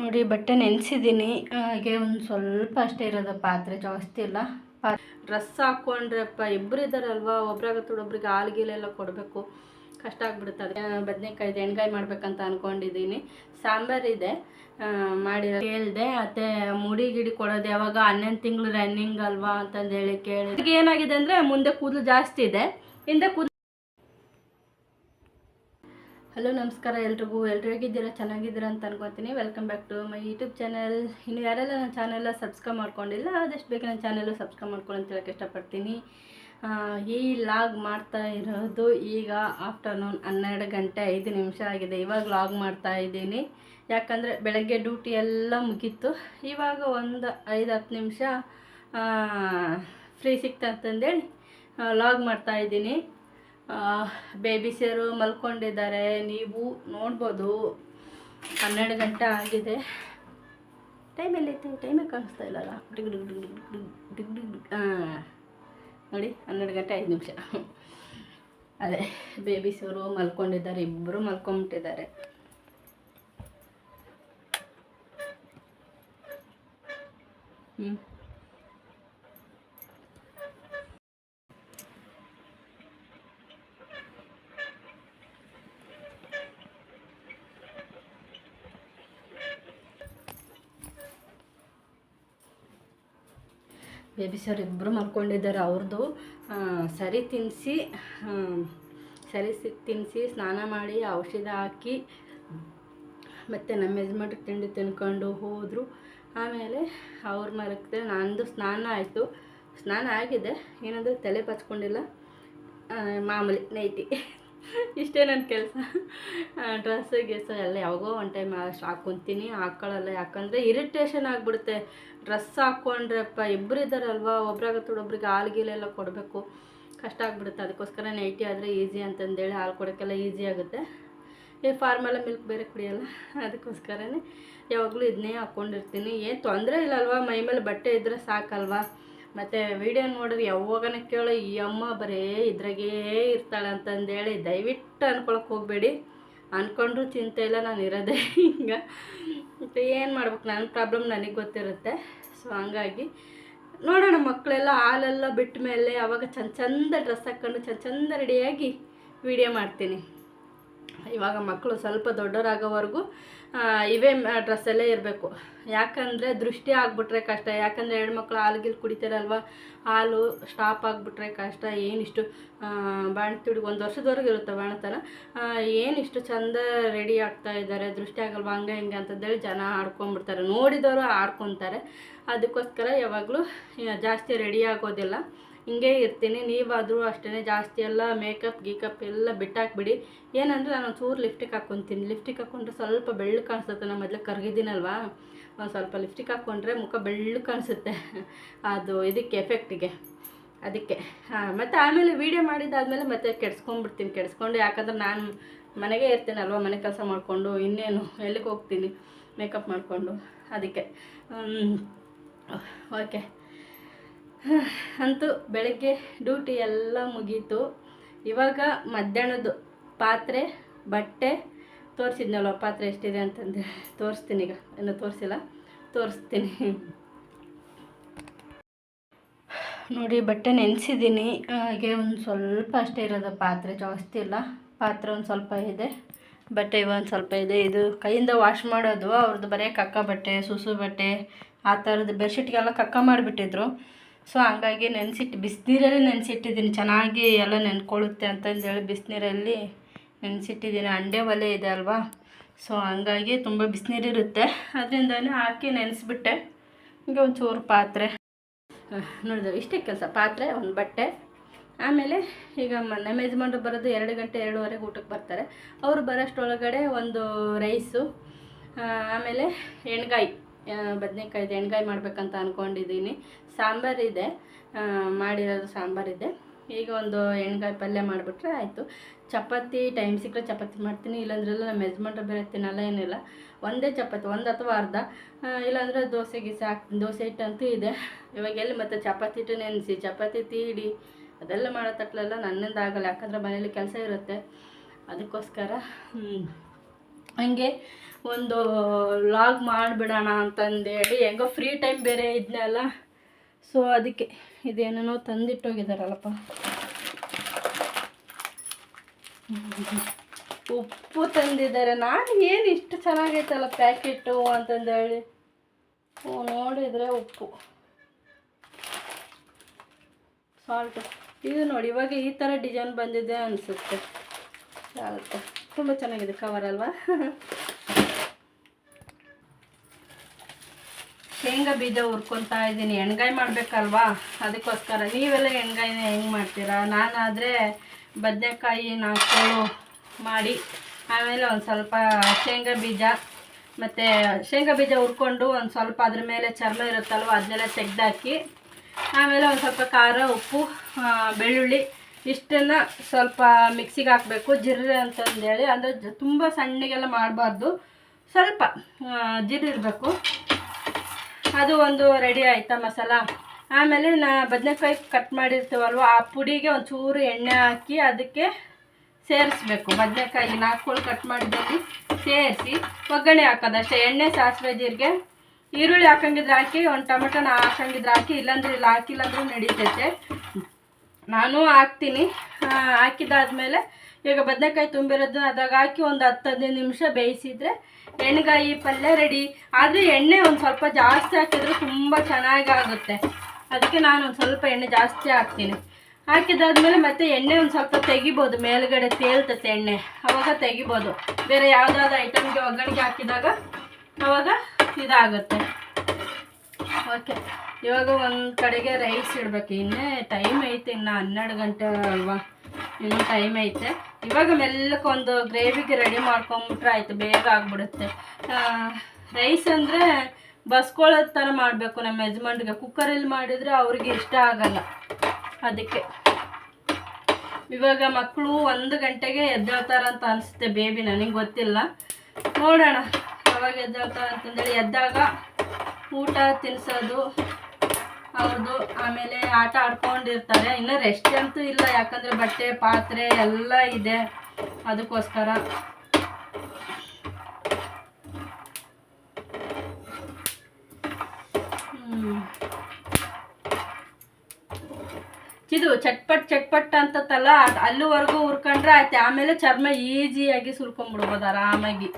ನೋಡಿ, ಬಟ್ಟೆ ನೆನೆಸಿದ್ದೀನಿ. ಹಾಗೆ ಒಂದು ಸ್ವಲ್ಪ ಅಷ್ಟೇ ಇರೋದು, ಪಾತ್ರೆ ಜಾಸ್ತಿ ಇಲ್ಲ. ಪಾ ಡ್ರೆಸ್ ಹಾಕ್ಕೊಂಡ್ರಪ್ಪ ಇಬ್ಬರು ಇದ್ದಾರಲ್ವ ಒಬ್ರಾಗತ್ತೋಡು ಒಬ್ರಿಗೆ ಹಾಲ್ಗೀಲೆಲ್ಲ ಕೊಡಬೇಕು. ಕಷ್ಟ ಆಗ್ಬಿಡುತ್ತೆ ಅದಕ್ಕೆ. ಎಣ್ಗಾಯಿ ಮಾಡ್ಬೇಕಂತ ಅಂದ್ಕೊಂಡಿದ್ದೀನಿ ಸಾಂಬಾರಿದೆ ಮಾಡಿ ಕೇಳಿದೆ ಮತ್ತೆ ಮುಡಿ ಗಿಡಿ ಕೊಡೋದು ಯಾವಾಗ? ಹನ್ನೊಂದು ತಿಂಗಳು ರನ್ನಿಂಗ್ ಅಲ್ವಾ ಅಂತಂದೇಳಿ ಕೇಳಿದೆ. ಏನಾಗಿದೆ ಅಂದರೆ, ಮುಂದೆ ಕೂದಲು ಜಾಸ್ತಿ ಇದೆ. ಹಿಂದೆ ಕೂದಲು ಹಲೋ, ನಮಸ್ಕಾರ ಎಲ್ರಿಗೂ. ಎಲ್ಲರೂ ಹೇಗಿದ್ದೀರಾ? ಚೆನ್ನಾಗಿದ್ದೀರಾ ಅಂತ ಅನ್ಕೋತೀನಿ. Welcome back to my YouTube channel ಇನ್ನು ಯಾರೆಲ್ಲ ನನ್ನ ಚಾನೆಲ್ಲ ಸಬ್ಸ್ಕ್ರೈಬ್ ಮಾಡ್ಕೊಂಡಿಲ್ಲ, ಆದಷ್ಟು ಬೇಗ ನನ್ನ ಚಾನೆಲ್ಲು ಸಬ್ಸ್ಕ್ರೈಬ್ ಮಾಡ್ಕೊಂಡು ಅಂತ ಹೇಳಕ್ಕೆ ಇಷ್ಟಪಡ್ತೀನಿ. ಈ ಲಾಗ್ ಮಾಡ್ತಾ ಇರೋದು ಈಗ ಆಫ್ಟರ್ನೂನ್ ಹನ್ನೆರಡು ಗಂಟೆ ಐದು ನಿಮಿಷ ಆಗಿದೆ. ಇವಾಗ ಲಾಗ್ ಮಾಡ್ತಾ ಇದ್ದೀನಿ. ಯಾಕಂದರೆ ಬೆಳಗ್ಗೆ ಡ್ಯೂಟಿ ಎಲ್ಲ ಮುಗೀತು. ಇವಾಗ ಒಂದು ಐದು ಹತ್ತು ನಿಮಿಷ ಫ್ರೀ ಸಿಕ್ತಾ ಅಂತಂದೇಳಿ ಲಾಗ್ ಮಾಡ್ತಾ ಇದ್ದೀನಿ. ಬೇಬಿ ಬೇಬಿಸಿಯರು ಮಲ್ಕೊಂಡಿದ್ದಾರೆ. ನೀವು ನೋಡ್ಬೋದು. ಹನ್ನೆರಡು ಗಂಟೆ ಆಗಿದೆ. ಟೈಮ್ ಎಲ್ಲೈತೆ ಟೈಮೇ ಕಾಣಿಸ್ತಾ ಇಲ್ಲಲ್ಲ. ನೋಡಿ, ಹನ್ನೆರಡು ಗಂಟೆ ಐದು ನಿಮಿಷ. ಅದೇ ಬೇಬಿಸವರು ಮಲ್ಕೊಂಡಿದ್ದಾರೆ. ಇಬ್ಬರು ಮಲ್ಕೊಂಬಿಟ್ಟಿದ್ದಾರೆ ಹ್ಞೂ ಬೇಬಿ ಸರ್ ಇಬ್ಬರು ಮಲ್ಕೊಂಡಿದ್ದಾರೆ ಅವ್ರದ್ದು ಸರಿ ತಿನ್ನಿಸಿ ಸರಿ ತಿನ್ನಿಸಿ ಸ್ನಾನ ಮಾಡಿ, ಔಷಧ ಹಾಕಿ, ಮತ್ತು ನಮ್ಮ ಯಜಮಾನ್ರಿಗೆ ತಿಂಡಿ ತಿನ್ಕೊಂಡು ಹೋದರು. ಆಮೇಲೆ ಅವ್ರು ಮರಕ್ಕೆ ನಂದು ಸ್ನಾನ ಆಯಿತು. ಸ್ನಾನ ಆಗಿದೆ, ಏನಂದರೆ ತಲೆ ಪಚ್ಕೊಂಡಿಲ್ಲ. ಮಾಮೂಲಿ ನೈಟಿ. ಇಷ್ಟೇ ನನ್ನ ಕೆಲಸ. ಡ್ರೆಸ್ ಗಿಸ್ ಎಲ್ಲ ಯಾವಾಗೋ ಒನ್ ಟೈಮ್ ಅಷ್ಟು ಹಾಕ್ಕೊತೀನಿ ಹಾಕ್ಕೊಳ್ಳಲ್ಲ ಯಾಕಂದರೆ ಇರಿಟೇಷನ್ ಆಗಿಬಿಡುತ್ತೆ. ಡ್ರೆಸ್ ಹಾಕ್ಕೊಂಡ್ರಪ್ಪ ಇಬ್ಬರು ಇದ್ದಾರಲ್ವ ಒಬ್ರಾಗತ್ತೋಡು ಒಬ್ರಿಗೆ ಹಾಲು ಗೀಲೆಲ್ಲ ಕೊಡಬೇಕು. ಕಷ್ಟ ಆಗಿಬಿಡುತ್ತೆ. ಅದಕ್ಕೋಸ್ಕರ ನೈಟಿ ಆದರೆ ಈಸಿ ಅಂತಂದೇಳಿ ಹಾಲು ಕೊಡೋಕ್ಕೆಲ್ಲ ಈಸಿ ಆಗುತ್ತೆ. ಈ ಫಾರ್ಮಲ್ಲ ಮಿಲ್ಕ್ ಬೇರೆ ಕುಡಿಯಲ್ಲ. ಅದಕ್ಕೋಸ್ಕರನೇ ಯಾವಾಗಲೂ ಇದನ್ನೇ ಹಾಕ್ಕೊಂಡಿರ್ತೀನಿ ಏನು ತೊಂದರೆ ಇಲ್ಲಲ್ವ? ಮೈ ಮೇಲೆ ಬಟ್ಟೆ ಇದ್ದರೆ ಸಾಕಲ್ವಾ? ಮತ್ತು ವಿಡಿಯೋ ನೋಡಿದ್ರೆ ಯಾವಾಗನ ಕೇಳು, ಈ ಅಮ್ಮ ಬರೀ ಇದ್ರಾಗೇ ಇರ್ತಾಳೆ ಅಂತಂದೇಳಿ ದಯವಿಟ್ಟು ಅನ್ಕೊಳಕ್ಕೆ ಹೋಗಬೇಡಿ. ಅಂದ್ಕೊಂಡ್ರು ಚಿಂತೆ ಇಲ್ಲ, ನಾನು ಇರೋದೆ ಹಿಂಗೆ. ಮತ್ತು ಏನು ಮಾಡ್ಬೇಕು? ನನ್ನ ಪ್ರಾಬ್ಲಮ್ ನನಗೆ ಗೊತ್ತಿರುತ್ತೆ. ಸೊ ಹಂಗಾಗಿ ನೋಡೋಣ ಮಕ್ಕಳೆಲ್ಲ ಹಾಲೆಲ್ಲ ಬಿಟ್ಟ ಮೇಲೆ ಅವಾಗ ಚಂದ ಚಂದ ಡ್ರೆಸ್ ಹಾಕ್ಕೊಂಡು ಚಂದ ಚಂದ ರೆಡಿಯಾಗಿ ವಿಡಿಯೋ ಮಾಡ್ತೀನಿ. ಇವಾಗ ಮಕ್ಕಳು ಸ್ವಲ್ಪ ದೊಡ್ಡವರಾಗೋವರೆಗೂ ಇವೇ ಡ್ರೆಸ್ಸಲ್ಲೇ ಇರಬೇಕು. ಯಾಕಂದರೆ ದೃಷ್ಟಿ ಆಗಿಬಿಟ್ರೆ ಕಷ್ಟ. ಯಾಕಂದರೆ ಹೆಣ್ಮಕ್ಳು ಹಾಲು ಗೀಲು ಕುಡಿತಾರಲ್ವ? ಹಾಲು ಸ್ಟಾಪ್ ಆಗಿಬಿಟ್ರೆ ಕಷ್ಟ. ಏನಿಷ್ಟು ಬಾಣ್ತಿಡಿಗೆ ಒಂದು ವರ್ಷದವರೆಗೆ ಇರುತ್ತೆ ಬಾಣತನ? ಏನಿಷ್ಟು ಚಂದ ರೆಡಿ ಆಗ್ತಾ ಇದ್ದಾರೆ. ದೃಷ್ಟಿ ಆಗಲ್ವ? ಹಂಗೆ ಹಿಂಗೆ ಅಂತಂದೇಳಿ ಜನ ಆಡ್ಕೊಂಬಿಡ್ತಾರೆ ನೋಡಿದವರು ಆಡ್ಕೊತಾರೆ. ಅದಕ್ಕೋಸ್ಕರ ಯಾವಾಗಲೂ ಜಾಸ್ತಿ ರೆಡಿ ಆಗೋದಿಲ್ಲ. ಹಿಂಗೆ ಇರ್ತೀನಿ, ನೀವಾದರೂ ಅಷ್ಟೇ ಜಾಸ್ತಿ ಎಲ್ಲ ಮೇಕಪ್ ಗೀಕಪ್ ಎಲ್ಲ ಬಿಟ್ಟಾಕ್ಬಿಡಿ. ಏನಂದರೆ ನಾನು ಚೂರು ಲಿಫ್ಟಿಗೆ ಹಾಕ್ಕೊತೀನಿ ಲಿಫ್ಟಿಗೆ ಹಾಕ್ಕೊಂಡ್ರೆ ಸ್ವಲ್ಪ ಬೆಳ್ಳು ಕಾಣಿಸುತ್ತೆ, ನಾನು ಮೊದಲು ಕರ್ಗಿದ್ದೀನಲ್ವಾ ಒಂದು ಸ್ವಲ್ಪ ಲಿಫ್ಟಿಗೆ ಹಾಕ್ಕೊಂಡ್ರೆ ಮುಖ ಬೆಳ್ಳು ಕಾಣಿಸುತ್ತೆ. ಅದು ಇದಕ್ಕೆ ಎಫೆಕ್ಟಿಗೆ ಅದಕ್ಕೆ. ಹಾಂ, ಮತ್ತು ಆಮೇಲೆ ವೀಡಿಯೋ ಮಾಡಿದ್ದಾದಮೇಲೆ ಮತ್ತೆ ಕೆಡ್ಸ್ಕೊಂಡ್ಬಿಡ್ತೀನಿ. ಕೆಡ್ಸ್ಕೊಂಡು ಯಾಕಂದ್ರೆ ನಾನು ಮನೆಗೆ ಇರ್ತೀನಲ್ವ, ಮನೆ ಕೆಲಸ ಮಾಡಿಕೊಂಡು, ಇನ್ನೇನು ಎಲ್ಲಿಗೆ ಹೋಗ್ತೀನಿ ಮೇಕಪ್ ಮಾಡಿಕೊಂಡು, ಅದಕ್ಕೆ. ಓಕೆ. ಅಂತೂ ಬೆಳಗ್ಗೆ ಡ್ಯೂಟಿ ಎಲ್ಲ ಮುಗೀತು. ಇವಾಗ ಮಧ್ಯಾಹ್ನದ್ದು ಪಾತ್ರೆ, ಬಟ್ಟೆ ತೋರಿಸಿದ್ನಲ್ವ, ಪಾತ್ರೆ ಎಷ್ಟಿದೆ ಅಂತಂದು. ತೋರಿಸ್ತೀನಿ ಈಗ. ಇನ್ನು ತೋರಿಸಿಲ್ಲ. ತೋರಿಸ್ತೀನಿ. ನೋಡಿ, ಬಟ್ಟೆ ನೆನೆಸಿದ್ದೀನಿ. ಹಾಗೆ ಒಂದು ಸ್ವಲ್ಪ ಅಷ್ಟೇ ಇರೋದು ಪಾತ್ರೆ, ಜಾಸ್ತಿ ಇಲ್ಲ. ಪಾತ್ರೆ ಒಂದು ಸ್ವಲ್ಪ ಇದೆ. ಬಟ್ಟೆ ಒಂದು ಸ್ವಲ್ಪ ಇದೆ. ಇದು ಕೈಯಿಂದ ವಾಶ್ ಮಾಡೋದು. ಅವ್ರದ್ದು ಬರೀ ಕಕ್ಕ ಬಟ್ಟೆ, ಸುಸು ಬಟ್ಟೆ, ಆ ಥರದ್ದು ಬೆಡ್ಶೀಟ್ಗೆಲ್ಲ ಕಕ್ಕ ಮಾಡಿಬಿಟ್ಟಿದ್ರು. ಸೊ ಹಂಗಾಗಿ ನೆನೆಸಿಟ್ಟು, ಬಿಸಿನೀರಲ್ಲಿ ನೆನೆಸಿಟ್ಟಿದ್ದೀನಿ, ಚೆನ್ನಾಗಿ ಎಲ್ಲ ನೆನ್ಕೊಳ್ಳುತ್ತೆ ಅಂತಂದೇಳಿ ಬಿಸಿನೀರಲ್ಲಿ ನೆನೆಸಿಟ್ಟಿದ್ದೀನಿ. ಅಂಡೆ ಒಲೆ ಇದೆ ಅಲ್ವಾ? ಸೊ ಹಂಗಾಗಿ ತುಂಬ ಬಿಸಿನೀರಿರುತ್ತೆ. ಅದರಿಂದನೇ ಹಾಕಿ ನೆನೆಸ್ಬಿಟ್ಟೆ. ಹೀಗೆ ಒಂಚೂರು ಪಾತ್ರೆ. ನೋಡಿದ್ರೆ? ಇಷ್ಟೇ ಕೆಲಸ, ಪಾತ್ರೆ, ಒಂದು ಬಟ್ಟೆ. ಆಮೇಲೆ ಈಗ ನಮ್ಮ ಯಜಮಾನ್ರು ಬರೋದು ಎರಡು ಗಂಟೆ ಎರಡೂವರೆಗೆ ಊಟಕ್ಕೆ ಬರ್ತಾರೆ. ಅವರು ಬರೋಷ್ಟೊಳಗಡೆ ಒಂದು ರೈಸು ಆಮೇಲೆ ಎಣ್ಗಾಯಿ. ಬದನೆಕಾಯ್ದು ಎಣ್ಗಾಯಿ ಮಾಡಬೇಕಂತ ಅಂದ್ಕೊಂಡಿದ್ದೀನಿ ಸಾಂಬಾರಿದೆ ಮಾಡಿರೋದು ಸಾಂಬಾರಿದೆ ಈಗ ಒಂದು ಎಣ್ಗಾಯಿ ಪಲ್ಯ ಮಾಡಿಬಿಟ್ರೆ ಆಯಿತು. ಚಪಾತಿ ಟೈಮ್ ಸಿಕ್ಕರೆ ಚಪಾತಿ ಮಾಡ್ತೀನಿ, ಇಲ್ಲಾಂದ್ರೆಲ್ಲ ನಮ್ಮ ಯಜಮಾನ್ರು ಬೇರೆ ತಿನ್ನಲ್ಲ, ಏನಿಲ್ಲ. ಒಂದೇ ಚಪಾತಿ, ಒಂದು ಅಥವಾ ಅರ್ಧ. ಇಲ್ಲಾಂದರೆ ದೋಸೆ, ಗೀಸೆ ಹಾಕ್ತೀನಿ ದೋಸೆ ಹಿಟ್ಟಂತೂ ಇದೆ. ಇವಾಗ ಎಲ್ಲಿ ಮತ್ತೆ ಚಪಾತಿ ಹಿಟ್ಟು ನೆನೆಸಿ, ಚಪಾತಿ ತೀಡಿ, ಅದೆಲ್ಲ ಮಾಡೋ ತಟ್ಲೆಲ್ಲ ನನ್ನಿಂದ ಆಗಲ್ಲ. ಯಾಕಂದರೆ ಮನೇಲಿ ಕೆಲಸ ಇರುತ್ತೆ. ಅದಕ್ಕೋಸ್ಕರ ಹಂಗೆ ಒಂದು ಲಾಗ್ ಮಾಡಿಬಿಡೋಣ ಅಂತಂದೇಳಿ ಹೆಂಗೋ ಫ್ರೀ ಟೈಮ್ ಬೇರೆ ಇದನ್ನೆಲ್ಲ ಸೊ ಅದಕ್ಕೆ ಇದೇನೇನೋ ತಂದಿಟ್ಟೋಗಿದ್ದಾರಲ್ಲಪ್ಪ ಉಪ್ಪು ತಂದಿದ್ದಾರೆ. ನಾನು ಏನು ಇಷ್ಟು ಚೆನ್ನಾಗೈತಲ್ಲ ಪ್ಯಾಕೆಟು ಅಂತಂದೇಳಿ. ಓ, ನೋಡಿದರೆ ಉಪ್ಪು. ಸಾಲ್ಟು ಇದು ನೋಡಿ, ಇವಾಗ ಈ ಥರ ಡಿಸೈನ್ ಬಂದಿದೆ ಅನಿಸುತ್ತೆ. ಸಾಲ್ಟು ತುಂಬ ಚೆನ್ನಾಗಿದೆ ಕವರ್ ಅಲ್ವಾ? ಶೇಂಗಾ ಬೀಜ ಹುರ್ಕೊತಾ ಇದ್ದೀನಿ. ಎಣ್ಗಾಯಿ ಮಾಡಬೇಕಲ್ವಾ? ಅದಕ್ಕೋಸ್ಕರ. ನೀವೆಲ್ಲ ಎಣ್ಗಾಯಿನ ಹೆಂಗೆ ಮಾಡ್ತೀರಾ? ನಾನಾದರೆ ಬದನೆಕಾಯಿ ನಾಲ್ಕು ಮಾಡಿ, ಆಮೇಲೆ ಒಂದು ಸ್ವಲ್ಪ ಶೇಂಗಾ ಬೀಜ, ಮತ್ತು ಶೇಂಗಾ ಬೀಜ ಹುರ್ಕೊಂಡು ಒಂದು ಸ್ವಲ್ಪ ಅದ್ರ ಮೇಲೆ ಚರ್ಮ ಇರುತ್ತಲ್ವ ಅದನ್ನೆಲ್ಲ ತೆಗ್ದಾಕಿ, ಆಮೇಲೆ ಒಂದು ಸ್ವಲ್ಪ ಖಾರ, ಉಪ್ಪು ಬೆಳ್ಳುಳ್ಳಿ ಇಷ್ಟನ್ನು ಸ್ವಲ್ಪ ಮಿಕ್ಸಿಗೆ ಹಾಕಬೇಕು ಜಿರ್ರೆ ಅಂತಂದೇಳಿ. ಅಂದರೆ ತುಂಬ ಸಣ್ಣಗೆಲ್ಲ ಮಾಡಬಾರ್ದು. ಸ್ವಲ್ಪ ಇರಬೇಕು. ಅದು ಒಂದು ರೆಡಿ ಆಯ್ತಾ ಮಸಾಲ? ಆಮೇಲೆ ನಾ ಬದನೆಕಾಯಿ ಕಟ್ ಮಾಡಿರ್ತೀವಲ್ವ, ಆ ಪುಡಿಗೆ ಒಂಚೂರು ಎಣ್ಣೆ ಹಾಕಿ ಅದಕ್ಕೆ ಸೇರಿಸ್ಬೇಕು. ಬದನೆಕಾಯಿ ನಾಲ್ಕು ಕಟ್ ಮಾಡಿದಲ್ಲಿ ಸೇರಿಸಿ, ಒಗ್ಗರಣೆ ಹಾಕೋದಷ್ಟೇ ಎಣ್ಣೆ, ಸಾಸಿವೆ, ಜೀರಿಗೆ, ಈರುಳ್ಳಿ ಹಾಕಂಗಿದ್ರೆ ಹಾಕಿ, ಒಂದು ಟೊಮೆಟೊನ ಹಾಕಂಗಿದ್ರೆ ಹಾಕಿ, ಇಲ್ಲಾಂದ್ರೆ ಇಲ್ಲ, ಹಾಕಿಲ್ಲಾಂದ್ರೂ ನಡೀತೈತೆ. ನಾನು ಹಾಕ್ತೀನಿ. ಹಾಕಿದಾದ್ಮೇಲೆ ಈಗ ಬದನೆಕಾಯಿ ತುಂಬಿರೋದು ಅದಾಗ ಹಾಕಿ ಒಂದು ಹತ್ತು ಹದಿನೈದು ನಿಮಿಷ ಬೇಯಿಸಿದ್ರೆ ಎಣ್ಣೆಗಾಯಿ ಪಲ್ಯ ರೆಡಿ ಆದರೆ ಎಣ್ಣೆ ಒಂದು ಸ್ವಲ್ಪ ಜಾಸ್ತಿ ಹಾಕಿದ್ರೆ ತುಂಬ ಚೆನ್ನಾಗಿ ಆಗುತ್ತೆ. ಅದಕ್ಕೆ ನಾನು ಒಂದು ಸ್ವಲ್ಪ ಎಣ್ಣೆ ಜಾಸ್ತಿ ಹಾಕ್ತೀನಿ. ಹಾಕಿದಾದ್ಮೇಲೆ ಮತ್ತೆ ಎಣ್ಣೆ ಒಂದು ಸ್ವಲ್ಪ ತೆಗಿಬೋದು. ಮೇಲ್ಗಡೆ ತೇಲ್ತತೆ ಎಣ್ಣೆ. ಅವಾಗ ತೆಗಿಬೋದು. ಬೇರೆ ಯಾವುದಾದ್ರು ಐಟಮ್ಗೆ ಒಗ್ಗರಣೆಗೆ ಹಾಕಿದಾಗ ಅವಾಗ ಇದಾಗುತ್ತೆ. ಓಕೆ ಇವಾಗ ಒಂದು ಕಡೆಗೆ ರೈಸ್ ಇಡಬೇಕು. ಇನ್ನೇ ಟೈಮ್ ಐತೆ ಇನ್ನು ಹನ್ನೆರಡು ಗಂಟೆ ಅಲ್ವಾ? ಇನ್ನೂ ಟೈಮ್ ಐತೆ. ಇವಾಗ ಮೆಲ್ಲಕ್ಕೊಂದು ಗ್ರೇವಿಗೆ ರೆಡಿ ಮಾಡ್ಕೊಂಬಿಟ್ರೆ ಆಯಿತು, ಬೇಗ ಆಗಿಬಿಡುತ್ತೆ. ರೈಸ್ ಅಂದರೆ ಬಸ್ಕೊಳ್ಳೋದು ಥರ ಮಾಡಬೇಕು ನಮ್ಮ ಯಜಮಾನ್ರಿಗೆ. ಕುಕ್ಕರಲ್ಲಿ ಮಾಡಿದರೆ ಅವ್ರಿಗೆ ಇಷ್ಟ ಆಗಲ್ಲ. ಅದಕ್ಕೆ. ಇವಾಗ ಮಕ್ಕಳು ಒಂದು ಗಂಟೆಗೆ ಎದ್ದೇಳ್ತಾರಂತ ಅನಿಸುತ್ತೆ ಬೇಬಿ ನನಗೆ ಗೊತ್ತಿಲ್ಲ. ನೋಡೋಣ, ಅವಾಗ ಎದ್ದೇಳ್ತಾರ ಅಂತಂದೇಳಿ ಎದ್ದಾಗ ಊಟ ತಿನ್ನಿಸೋದು ಅವ್ರದ್ದು ಆಮೇಲೆ ಆಟ ಆಡ್ಕೊಂಡಿರ್ತಾರೆ. ಇನ್ನು ರೆಸ್ಟ್ ಅಂತೂ ಇಲ್ಲ. ಯಾಕಂದರೆ ಬಟ್ಟೆ, ಪಾತ್ರೆ ಎಲ್ಲ ಇದೆ. ಅದಕ್ಕೋಸ್ಕರ. ಇದು ಚಟ್ಪಟ್ ಚಟ್ಪಟ್ ಅಂತತ್ತಲ್ಲ? ಅಲ್ಲಿವರೆಗೂ ಹುರ್ಕೊಂಡ್ರೆ ಆಯ್ತು. ಆಮೇಲೆ ಚರ್ಮ ಈಸಿಯಾಗಿ ಸುಲ್ಕೊಂಡ್ಬಿಡ್ಬೋದು ಆರಾಮಾಗಿ.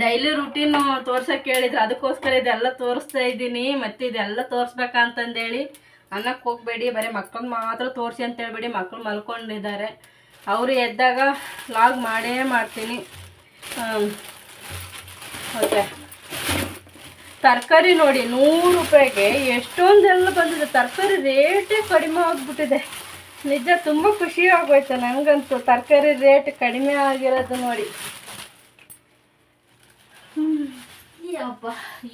ಡೈಲಿ ರುಟೀನು ತೋರ್ಸಕ್ಕೆ ಕೇಳಿದ್ರು ಅದಕ್ಕೋಸ್ಕರ ಇದೆಲ್ಲ ತೋರಿಸ್ತಾ ಇದ್ದೀನಿ. ಮತ್ತೆ ಇದೆಲ್ಲ ತೋರಿಸ್ಬೇಕಂತಂದೇಳಿ ಅನ್ನಕ್ಕೆ ಹೋಗ್ಬೇಡಿ. ಬರೀ ಮಕ್ಕಳು ಮಾತ್ರ ತೋರಿಸಿ ಅಂತ ಹೇಳ್ಬೇಡಿ ಮಕ್ಕಳು ಮಲ್ಕೊಂಡಿದ್ದಾರೆ. ಅವರು ಎದ್ದಾಗ ಲಾಗ್ ಮಾಡೇ ಮಾಡ್ತೀನಿ. ಓಕೆ ತರಕಾರಿ ನೋಡಿ, ನೂರು ರೂಪಾಯಿಗೆ ಎಷ್ಟೊಂದೆಲ್ಲ ಬಂದಿದೆ. ತರಕಾರಿ ರೇಟೇ ಕಡಿಮೆ ಆಗಿಬಿಟ್ಟಿದೆ. ನಿಜ ತುಂಬ ಖುಷಿ ಆಗೋಯ್ತು ನನಗಂತೂ ತರಕಾರಿ ರೇಟ್ ಕಡಿಮೆ ಆಗಿರೋದು ನೋಡಿ. ಯಪ್ಪ,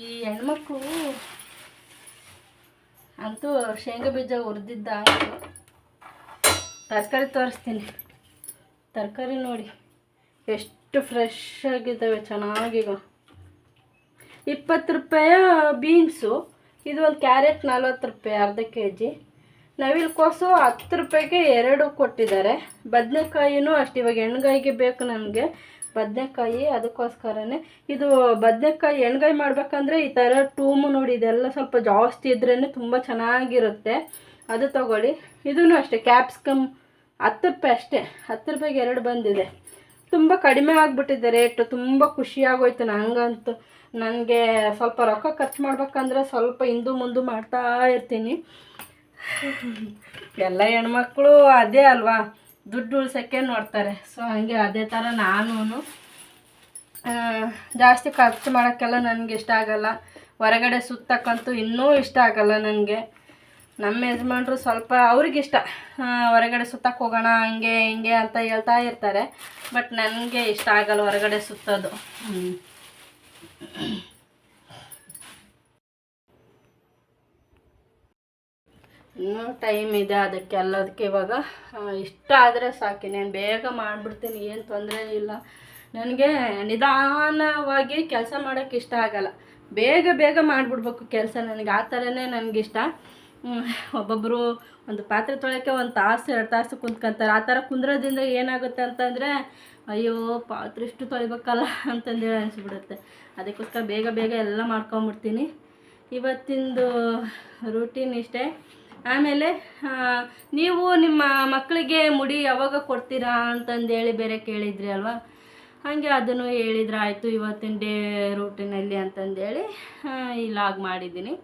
ಈ ಹೆಣ್ಮಕ್ಳು ಅಂತೂ ಶೇಂಗಾ ಬೀಜ ಹುರಿದಿದ್ದ ತರಕಾರಿ ತೋರಿಸ್ತೀನಿ. ತರಕಾರಿ ನೋಡಿ, ಎಷ್ಟು ಫ್ರೆಶ್ ಆಗಿದ್ದಾವೆ, ಚೆನ್ನಾಗಿಗ. ಇಪ್ಪತ್ತು ರೂಪಾಯ ಬೀನ್ಸು, ಇದು ಒಂದು ಕ್ಯಾರೆಟ್ ನಲ್ವತ್ತು ರೂಪಾಯಿ, ಅರ್ಧ ಕೆ ಜಿ ನವಿಲುಕೋಸು ಹತ್ತು ರೂಪಾಯಿಗೆ ಎರಡು ಕೊಟ್ಟಿದ್ದಾರೆ. ಬದನೆಕಾಯಿನೂ ಅಷ್ಟು ಇವಾಗ ಹೆಣ್ಗಾಯಿಗೆ ಬೇಕು ನನಗೆ ಬದನೆಕಾಯಿ, ಅದಕ್ಕೋಸ್ಕರನೇ ಇದು ಬದನೆಕಾಯಿ ಎಣ್ಗಾಯಿ ಮಾಡ್ಬೇಕಂದ್ರೆ ಈ ಥರ ಟೂಮು ನೋಡಿ, ಇದೆಲ್ಲ ಸ್ವಲ್ಪ ಜಾಸ್ತಿ ಇದ್ರೇ ತುಂಬ ಚೆನ್ನಾಗಿರುತ್ತೆ. ಅದು ತಗೊಳ್ಳಿ. ಇದೂ ಅಷ್ಟೇ, ಕ್ಯಾಪ್ಸಿಕಮ್ ಹತ್ತು ರೂಪಾಯಿ ಅಷ್ಟೇ ಹತ್ತು ರೂಪಾಯಿಗೆ ಎರಡು ಬಂದಿದೆ. ತುಂಬ ಕಡಿಮೆ ಆಗಿಬಿಟ್ಟಿದೆ ರೇಟು, ತುಂಬ ಖುಷಿಯಾಗೋಯ್ತು ನನಗಂತೂ ನನಗೆ ಸ್ವಲ್ಪ ರೊಕ್ಕ ಖರ್ಚು ಮಾಡ್ಬೇಕಂದ್ರೆ ಸ್ವಲ್ಪ ಹಿಂದೂ ಮುಂದೆ ಮಾಡ್ತಾ ಇರ್ತೀನಿ. ಎಲ್ಲ ಹೆಣ್ಮಕ್ಳು ಅದೇ ಅಲ್ವಾ? ದುಡ್ಡು ಉಳ್ಸೋಕ್ಕೆ ನೋಡ್ತಾರೆ. ಸೊ ಹಾಗೆ ಅದೇ ಥರ ನಾನು ಜಾಸ್ತಿ ಖರ್ಚು ಮಾಡೋಕ್ಕೆಲ್ಲ ನನಗೆ ಇಷ್ಟ ಆಗಲ್ಲ. ಹೊರಗಡೆ ಸುತ್ತಕ್ಕಂತೂ ಇನ್ನೂ ಇಷ್ಟ ಆಗಲ್ಲ ನನಗೆ. ನಮ್ಮ ಯಜಮಾನ್ರು ಸ್ವಲ್ಪ ಅವ್ರಿಗಿಷ್ಟ. ಹೊರಗಡೆ ಸುತ್ತಕ್ಕೆ ಹೋಗೋಣ, ಹಂಗೆ, ಹಿಂಗೆ ಅಂತ ಹೇಳ್ತಾ ಇರ್ತಾರೆ. ಬಟ್ ನನಗೆ ಇಷ್ಟ ಆಗಲ್ಲ ಹೊರಗಡೆ ಸುತ್ತೋದು. ಇನ್ನೂ ಟೈಮ್ ಇದೆ ಅದಕ್ಕೆ ಎಲ್ಲದಕ್ಕೆ ಇವಾಗ ಇಷ್ಟ ಆದರೆ ಸಾಕು. ನಾನು ಬೇಗ ಮಾಡಿಬಿಡ್ತೀನಿ, ಏನು ತೊಂದರೆ ಇಲ್ಲ. ನನಗೆ ನಿಧಾನವಾಗಿ ಕೆಲಸ ಮಾಡೋಕ್ಕೆ ಇಷ್ಟ ಆಗಲ್ಲ. ಬೇಗ ಬೇಗ ಮಾಡಿಬಿಡ್ಬೇಕು ಕೆಲಸ ನನಗೆ, ಆ ಥರನೇ ನನಗಿಷ್ಟ ಒಬ್ಬೊಬ್ಬರು ಒಂದು ಪಾತ್ರೆ ತೊಳೆಯೋಕ್ಕೆ ಒಂದು ತಾಸು, ಎರಡು ತಾಸು ಕುಂತ್ಕೊಂತಾರೆ. ಆ ಥರ ಕುಂದ್ರೋದ್ರಿಂದ ಏನಾಗುತ್ತೆ ಅಂತಂದರೆ, ಅಯ್ಯೋ, ಪಾತ್ರೆ ಇಷ್ಟು ತೊಳಿಬೇಕಲ್ಲ ಅಂತಂದೇಳಿ ಅನಿಸ್ಬಿಡುತ್ತೆ. ಅದಕ್ಕೋಸ್ಕರ ಬೇಗ ಬೇಗ ಎಲ್ಲ ಮಾಡ್ಕೊಂಬಿಡ್ತೀನಿ. ಇವತ್ತಿಂದು ರೂಟೀನ್ ಇಷ್ಟೇ. ಆಮೇಲೆ ನೀವು ನಿಮ್ಮ ಮಕ್ಕಳಿಗೆ ಮುಡಿ ಯಾವಾಗ ಕೊಡ್ತೀರಾ ಅಂತಂದೇಳಿ ಬೇರೆ ಕೇಳಿದ್ರಿ ಅಲ್ವಾ? ಹಾಗೆ ಅದನ್ನು ಹೇಳಿದ್ರೆ ಆಯಿತು ಇವತ್ತಿನ ಡೇ ರೂಟಿನಲ್ಲಿ ಅಂತಂದೇಳಿ ಈ ಲಾಗ್ ಮಾಡಿದ್ದೀನಿ.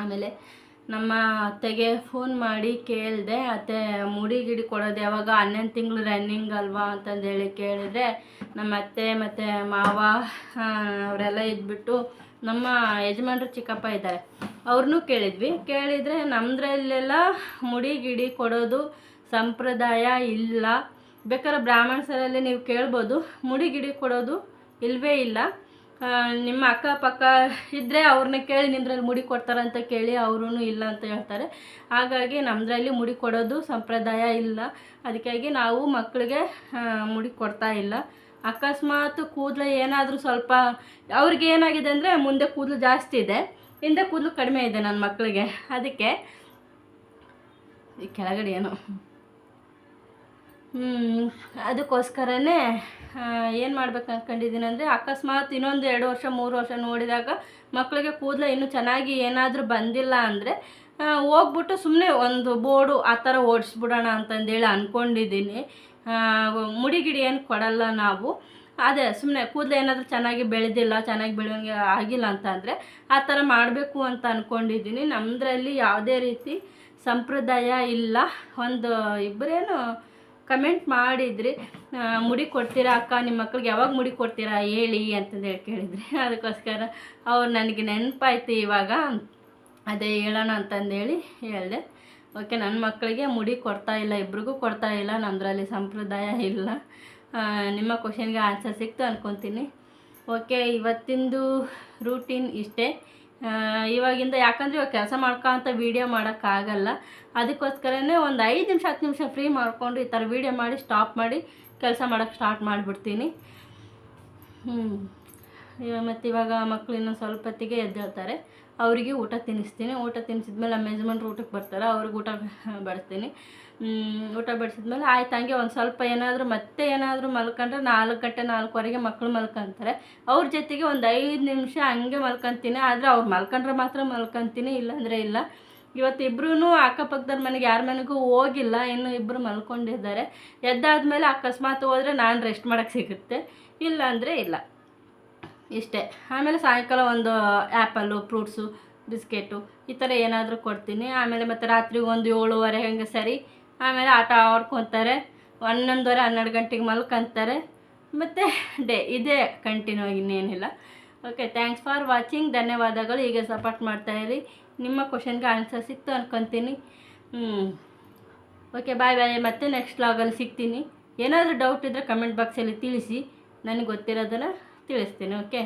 ಆಮೇಲೆ ನಮ್ಮ ಅತ್ತೆಗೆ ಫೋನ್ ಮಾಡಿ ಕೇಳಿದೆ, ಅತ್ತೆ, ಮುಡಿ ಗಿಡಿ ಕೊಡೋದು ಯಾವಾಗ? ಹನ್ನೊಂದು ತಿಂಗಳು ರನ್ನಿಂಗ್ ಅಲ್ವಾ? ಅಂತಂದೇಳಿ ಕೇಳಿದರೆ, ನಮ್ಮ ಅತ್ತೆ ಮತ್ತು ಮಾವ ಅವರೆಲ್ಲ ಇದ್ಬಿಟ್ಟು ನಮ್ಮ ಯಜಮಾನ್ರು ಚಿಕ್ಕಪ್ಪ ಇದ್ದಾರೆ. ಅವ್ರನ್ನೂ ಕೇಳಿದ್ವಿ. ಕೇಳಿದರೆ ನಮ್ಮದ್ರಲ್ಲೆಲ್ಲ ಮುಡಿ ಗಿಡಿ ಕೊಡೋದು ಸಂಪ್ರದಾಯ ಇಲ್ಲ. ಬೇಕಾದ್ರೆ ಬ್ರಾಹ್ಮಣಸರಲ್ಲಿ ನೀವು ಕೇಳ್ಬೋದು. ಮುಡಿ ಗಿಡಿ ಕೊಡೋದು ಇಲ್ಲವೇ ಇಲ್ಲ. ನಿಮ್ಮ ಅಕ್ಕಪಕ್ಕ ಇದ್ದರೆ ಅವ್ರನ್ನ ಕೇಳಿ ನಿಮ್ದ್ರಲ್ಲಿ ಮುಡಿ ಕೊಡ್ತಾರಂತ ಕೇಳಿ ಅವರೂ ಇಲ್ಲ ಅಂತ ಹೇಳ್ತಾರೆ. ಹಾಗಾಗಿ ನಮ್ಮದ್ರಲ್ಲಿ ಮುಡಿ ಕೊಡೋದು ಸಂಪ್ರದಾಯ ಇಲ್ಲ. ಅದಕ್ಕಾಗಿ ನಾವು ಮಕ್ಕಳಿಗೆ ಮುಡಿ ಕೊಡ್ತಾ ಇಲ್ಲ. ಅಕಸ್ಮಾತ್ ಕೂದಲು ಏನಾದರೂ ಸ್ವಲ್ಪ, ಅವ್ರಿಗೆ ಏನಾಗಿದೆ ಅಂದರೆ ಮುಂದೆ ಕೂದಲು ಜಾಸ್ತಿ ಇದೆ. ಹಿಂದೆ ಕೂದಲು ಕಡಿಮೆ ಇದೆ ನನ್ನ ಮಕ್ಕಳಿಗೆ ಅದಕ್ಕೆ ಈ ಕೆಳಗಡೆ ಏನು? ಹ್ಞೂ ಅದಕ್ಕೋಸ್ಕರನೇ ಏನು ಮಾಡ್ಬೇಕು ಅಂದ್ಕೊಂಡಿದ್ದೀನಿ ಅಂದರೆ ಅಕಸ್ಮಾತ್ ಇನ್ನೊಂದು ಎರಡು ವರ್ಷ, ಮೂರು ವರ್ಷ ನೋಡಿದಾಗ ಮಕ್ಕಳಿಗೆ ಕೂದಲು ಇನ್ನೂ ಚೆನ್ನಾಗಿ ಏನಾದರೂ ಬಂದಿಲ್ಲ ಅಂದರೆ ಹೋಗ್ಬಿಟ್ಟು ಸುಮ್ಮನೆ ಒಂದು ಬೋರ್ಡು ಆ ಥರ ಓಡಿಸ್ಬಿಡೋಣ ಅಂತಂದೇಳಿ ಅಂದ್ಕೊಂಡಿದ್ದೀನಿ ಮುಡಿ ಗಿಡಿ ಏನು ಕೊಡಲ್ಲ ನಾವು. ಅದೇ ಸುಮ್ಮನೆ ಕೂದಲು ಏನಾದರೂ ಚೆನ್ನಾಗಿ ಬೆಳೆದಿಲ್ಲ, ಚೆನ್ನಾಗಿ ಬೆಳವಣಿಗೆ ಆಗಿಲ್ಲ ಅಂತಂದರೆ ಆ ಥರ ಮಾಡಬೇಕು ಅಂತ ಅಂದ್ಕೊಂಡಿದ್ದೀನಿ ನಮ್ಮದ್ರಲ್ಲಿ ಯಾವುದೇ ರೀತಿ ಸಂಪ್ರದಾಯ ಇಲ್ಲ. ಒಂದು ಇಬ್ಬರೇನು ಕಮೆಂಟ್ ಮಾಡಿದ್ರಿ ಮುಡಿ ಕೊಡ್ತೀರಾ ಅಕ್ಕ? ನಿಮ್ಮ ಮಕ್ಳಿಗೆ ಯಾವಾಗ ಮುಡಿ ಕೊಡ್ತೀರಾ ಹೇಳಿ ಅಂತಂದೇಳಿ ಕೇಳಿದ್ರಿ. ಅದಕ್ಕೋಸ್ಕರ ಅವ್ರು ನನಗೆ ನೆನಪಾಯ್ತು ಇವಾಗ. ಅದೇ ಹೇಳೋಣ ಅಂತಂದೇಳಿ ಹೇಳಿದೆ. ಓಕೆ ನನ್ನ ಮಕ್ಕಳಿಗೆ ಮುಡಿ ಕೊಡ್ತಾ ಇಲ್ಲ, ಇಬ್ರಿಗೂ ಕೊಡ್ತಾ ಇಲ್ಲ ನಮ್ಮದ್ರಲ್ಲಿ ಸಂಪ್ರದಾಯ ಇಲ್ಲ. ನಿಮ್ಮ ಕ್ವಶನ್ಗೆ ಆನ್ಸರ್ ಸಿಕ್ತು ಅಂದ್ಕೊತೀನಿ ಓಕೆ, ಇವತ್ತಿಂದು ರೂಟೀನ್ ಇಷ್ಟೇ. ಇವಾಗಿಂದ ಯಾಕಂದರೆ ಇವಾಗ ಕೆಲಸ ಮಾಡ್ಕೊಂತ ವೀಡಿಯೋ ಮಾಡೋಕ್ಕಾಗಲ್ಲ ಅದಕ್ಕೋಸ್ಕರನೇ ಒಂದು ಐದು ನಿಮಿಷ, ಹತ್ತು ನಿಮಿಷ ಫ್ರೀ ಮಾಡಿಕೊಂಡು ಈ ಥರ ವೀಡಿಯೋ ಮಾಡಿ ಸ್ಟಾಪ್ ಮಾಡಿ ಕೆಲಸ ಮಾಡೋಕ್ಕೆ ಸ್ಟಾರ್ಟ್ ಮಾಡಿಬಿಡ್ತೀನಿ. ಹ್ಞೂ ಮತ್ತು ಇವಾಗ ಮಕ್ಕಳು ಇನ್ನೊಂದು ಸ್ವಲ್ಪ ಹೊತ್ತಿಗೆ ಎದ್ದೇಳ್ತಾರೆ. ಅವರಿಗೆ ಊಟ ತಿನ್ನಿಸ್ತೀನಿ. ಊಟ ತಿನ್ನಿಸಿದ್ಮೇಲೆ ನಮ್ಮ ಯಜಮಾನ್ರು ಊಟಕ್ಕೆ ಬರ್ತಾರೆ. ಅವ್ರಿಗೆ ಊಟ ಬಡಿಸ್ತೀನಿ. ಊಟ ಬಡಿಸಿದ್ಮೇಲೆ ಆಯ್ತು. ಹಂಗೆ ಒಂದು ಸ್ವಲ್ಪ ಏನಾದರೂ ಮತ್ತೆ ಏನಾದರೂ ಮಲ್ಕೊಂಡ್ರೆ ನಾಲ್ಕು ಗಂಟೆ, ನಾಲ್ಕುವರೆಗೆ ಮಕ್ಕಳು ಮಲ್ಕೊಂತಾರೆ. ಅವ್ರ ಜೊತೆಗೆ ಒಂದು ಐದು ನಿಮಿಷ ಹಂಗೆ ಮಲ್ಕೊತೀನಿ. ಆದರೆ ಅವ್ರು ಮಲ್ಕೊಂಡ್ರೆ ಮಾತ್ರ ಮಲ್ಕೊತೀನಿ, ಇಲ್ಲಾಂದರೆ ಇಲ್ಲ. ಇವತ್ತು ಇಬ್ಬರೂ ಅಕ್ಕಪಕ್ಕದವ್ರ ಮನೆಗೆ ಯಾರ ಮನೆಗೂ ಹೋಗಿಲ್ಲ. ಇನ್ನು ಇಬ್ಬರು ಮಲ್ಕೊಂಡಿದ್ದಾರೆ. ಎದ್ದಾದ್ಮೇಲೆ ಅಕಸ್ಮಾತ್ ಹೋದರೆ ನಾನು ರೆಸ್ಟ್ ಮಾಡೋಕ್ಕೆ ಸಿಗುತ್ತೆ. ಇಲ್ಲಾಂದರೆ ಇಲ್ಲ. ಇಷ್ಟೇ. ಆಮೇಲೆ ಸಾಯಂಕಾಲ ಒಂದು ಆ್ಯಪಲ್ಲು ಫ್ರೂಟ್ಸು, ಬಿಸ್ಕೆಟು, ಈ ಥರ ಏನಾದರೂ ಕೊಡ್ತೀನಿ. ಆಮೇಲೆ ಮತ್ತು ರಾತ್ರಿ ಒಂದು ಏಳುವರೆ ಹೆಂಗೆ ಸರಿ. ಆಮೇಲೆ ಆಟ ಆಡ್ಕೊತಾರೆ. ಹನ್ನೊಂದುವರೆ, ಹನ್ನೆರಡು ಗಂಟೆಗೆ ಮಲ್ಕೊಂತಾರೆ. ಮತ್ತು ಡೇ, ಇದೇ ಕಂಟಿನ್ಯೂ ಇನ್ನೇನಿಲ್ಲ. ಓಕೆ ಥ್ಯಾಂಕ್ಸ್ ಫಾರ್ ವಾಚಿಂಗ್ ಧನ್ಯವಾದಗಳು. ಹೀಗೆ ಸಪೋರ್ಟ್ ಮಾಡ್ತಾಯಿರಿ ನಿಮ್ಮ ಕ್ವಶನ್ಗೆ ಆನ್ಸರ್ ಸಿಕ್ತು ಅನ್ಕೊತೀನಿ. ಹ್ಞೂ ಓಕೆ ಬಾಯ್ ಬಾಯ್ ಮತ್ತೆ ನೆಕ್ಸ್ಟ್ ಲಾಗಲ್ಲಿ ಸಿಗ್ತೀನಿ. ಏನಾದರೂ ಡೌಟ್ ಇದ್ದರೆ ಕಮೆಂಟ್ ಬಾಕ್ಸಲ್ಲಿ ತಿಳಿಸಿ. ನನಗೆ ಗೊತ್ತಿರೋದನ್ನು ತಿಳಿಸ್ತೀನಿ ಓಕೆ